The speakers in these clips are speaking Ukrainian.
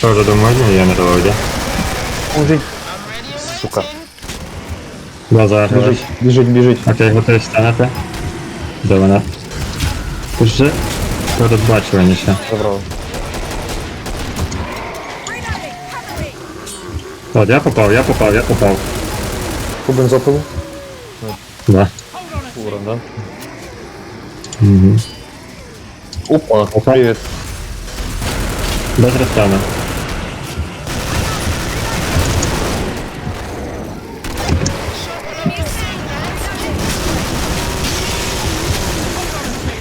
Тоже думаю, ні, я на доводі. Мужик. Сука. Да, зараз. Біжить, біжить, біжить. Окей, готові станете. Де вона? Вже передбачування ще. Забрав. От, я попав, я попав, я попав. По бензопилу. Да. Ура, да? Угу. Опа, Опа. привет. Без рестану.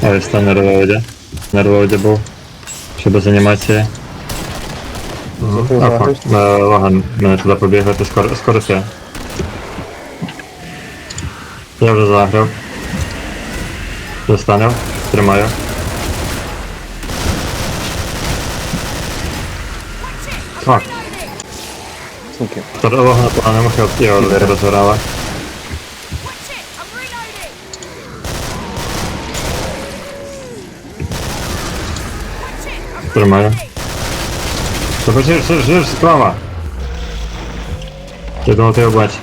Ой, стан на релоуді. На релоуді був. Ще без анімації. Ти А, загрузь? фак. Е, Лаган мене туди побігати, скоро, скоро все. Я вже заграв. Застанив, тримаю. Фак. Суки. Второго Лагана поганому хелп його розгорала. Тримаю. Жир, жир, жир справа. Я думав, ти його бачиш.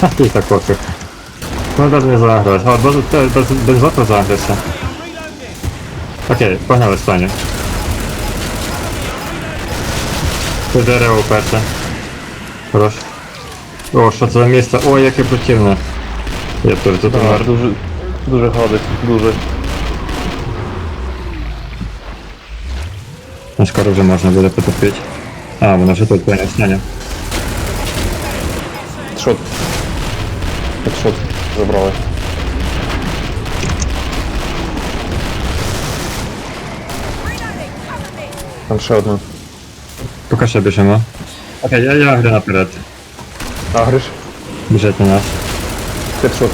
Ха, і так пофіг. Ну, навіть не заграв. А, без, без зоту загрався. Окей, погнали Саню. Це дерево перше. Хорош. О, що це за місце? Ой, яке противне. Я теж тут умер. дуже, дуже гадить, дуже. Ну, скоро вже можна буде потопити. А, воно вже тут поняв, Саня. Шот. Так шот забрали. Там ще одна. Поки що біжимо. Окей, я, я грю наперед. Агриш. Біжать на нас. Хедшот.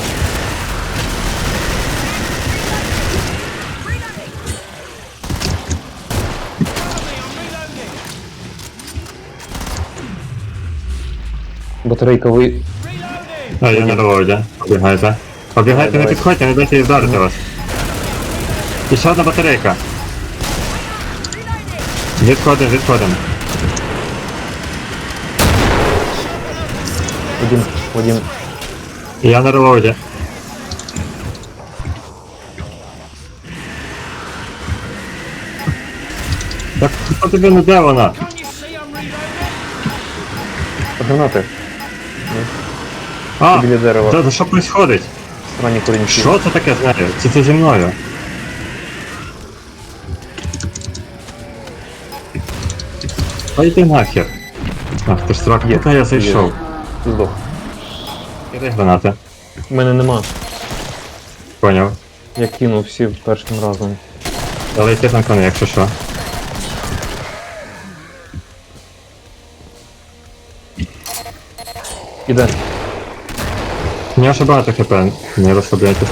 Батарейка ви... А, я на релоуді. Побігайте. Побігайте, не підходьте, не дайте їй вдарити вас. І ще одна батарейка. Відходимо, відходимо. Один, один. Я на релоуді. Так, хто тобі не де вона? Can't you see I'm reloading? Гранати. А, Біля дерева. це, це що происходить? Странні корінці. Що це таке з нею? Це це зі мною. А йди нахер. Ах, ти ж срак, Є, куди я зайшов? Здох. Іди гранати. У мене нема. Поняв. Я кинув всі першим разом. Але йти там кони, якщо що. Іде. У нього ще багато хп, не розслабляйтесь.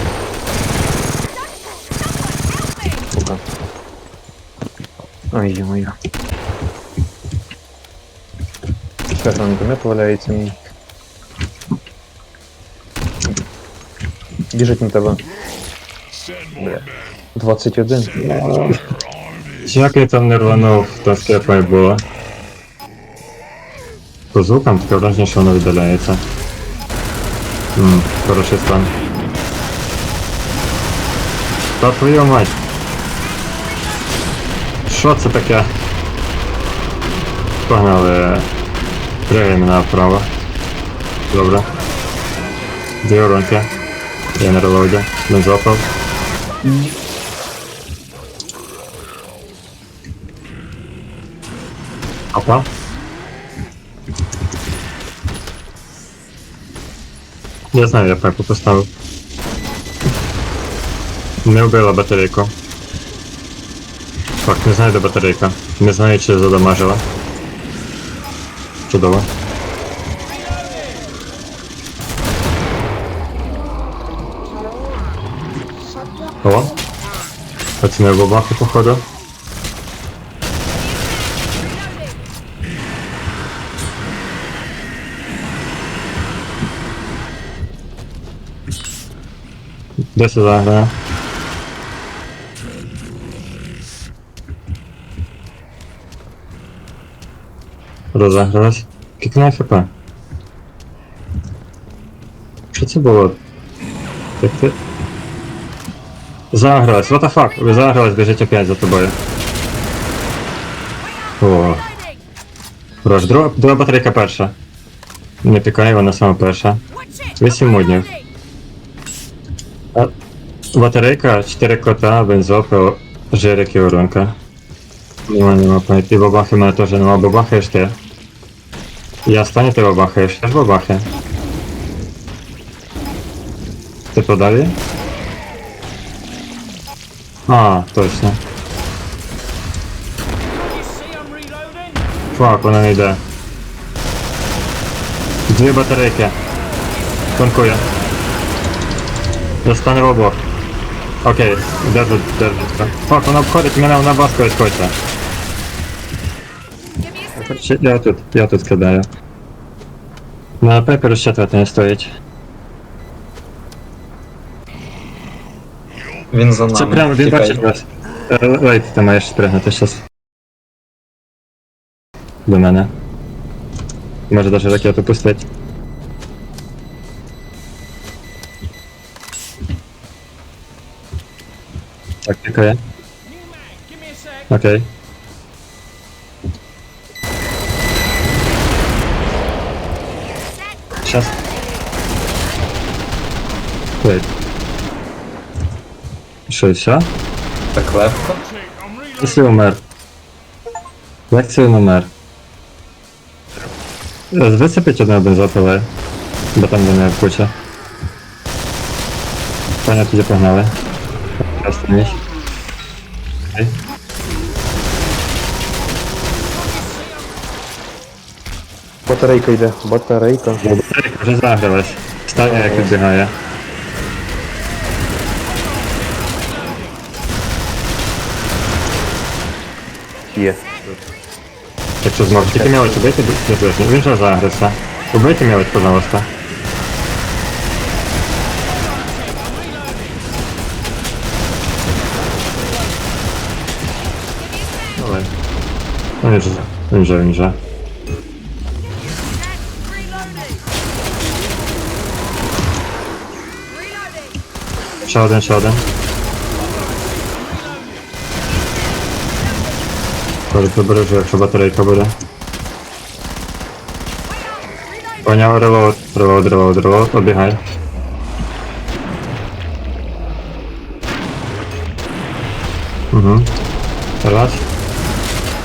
Сука. Ай, ё-моё. Ще гранатомет валяється мій. Біжить на тебе. Бля. 21. Як я там не рванув, то скепа й. По звукам таке враження, що воно віддаляється. Ммм, хороший стан. Та твою мать! Що це таке? Погнали. Пригаємо направо. Добре. Дві уронки. Я на релоуді. Бензопав. Опа. Я знаю, я пепу поставив. Не вбила батарейку. Так, не знаю де батарейка. Не знаю, чи задамажила. Чудово. О! Оцінив бабаху, походу. Де сюди грає? Розагралась. Кікне хп. Що це було? Так ти... Загралась, what the fuck? Загралась, біжить опять за тобою. О. Хорош, друга, друга батарейка перша. Не пікає, вона сама перша. Вісім моднів. Батарейка, 4 кота, бензопил, жирик і воронка. Нема, нема понятия. Бабахи в мене теж нема, бабахаєш ти. Я останній ти бабахаєш, теж бабахи. Ти подалі? А, точно. You see I'm reloading? Фак, вона не йде. Дві батарейки. Танкує. Достане в обох. Окей, держу, держу. Фак, вона обходить мене, вона баскою хоче. Ще- Я тут, я тут кидаю. На пепі розчитувати не стоїть. Він за нами. Це прямо, він бачить вас. Е, Лейт, ти маєш спригнути щас. До мене. Може даже ракету пустить. Так, тікає. Окей. Сейчас. Вейт. Що, і все? Так легко. Якщо умер. Умер? Е, Висипіть одне бензопиле, бо там вони куча. Таня тоді погнали. Останній. Окей. Батарейка йде, батарейка. Батарейка вже загралась. Стання як відбігає. Є. Якщо зможете. Тільки мелочь убийте, не слышно. Він же загрився. Убийте мелочь, пожалуйста. Давай. Ну, він же, він же, він же. Ще один, ще один. Коли прибережу, якщо батарейка буде. Поняв, релоуд, релоуд, релоуд, релоуд, обігай. Угу. Раз.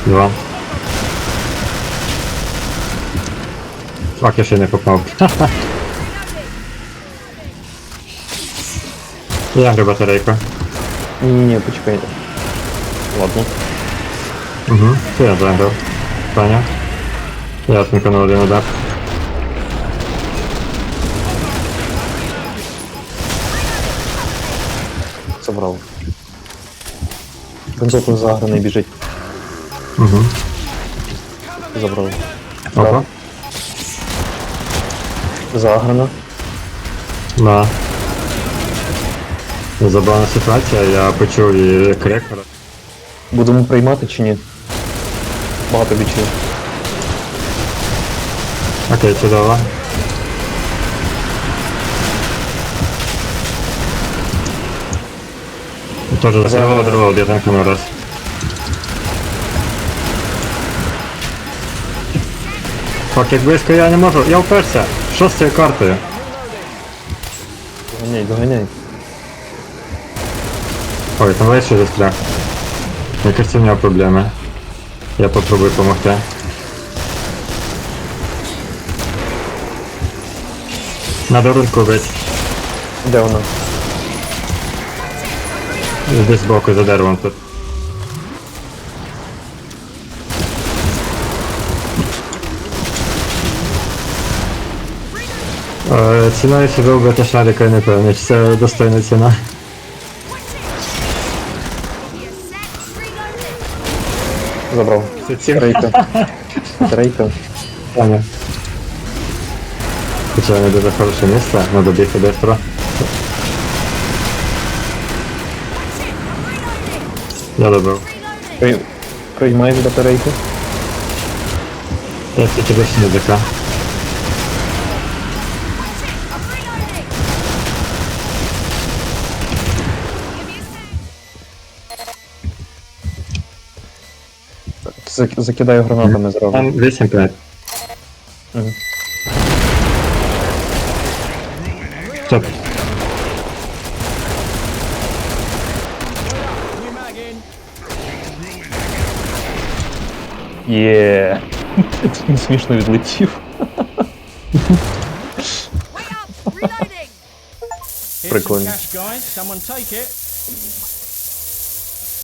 Два. Фак, я ще не попав. Я гри батарейку. Ні-ні, почекай. Ладно. Угу. Я заграв. Таня. Ясненько на один удар. Забрав. Бензопил заграний біжить. Угу. Забрав. Опа. Заграна. Да. Забавна ситуація, я почув і крик. Будемо приймати чи ні? Багато бічів. Окей, чудово. Тоже дрова, я там кому раз. Фак, як близько я не можу, я вперся. Що з цією картою? Доганяй, доганяй. Ой, там весь застряг. Мені кажется, у нього проблеми. Я попробую допомогти. Надо рунку бить. Де вона? Десь збоку за деревом тут. Е, Ціна, якщо вбити шарика, не певний, чи це достойна ціна. Забрав. Трейка. Трейка. Таня. Це не дуже хороше місце, надо бігти быстро. Я добив. Приймаєш батарейку? Я тебе ще. Зак- Закидаю гранатами зразу. Там 8-5. Мгм. Стоп. Є. Він смішно відлетів. Here's Прикольно. some cash, guys. Someone take it.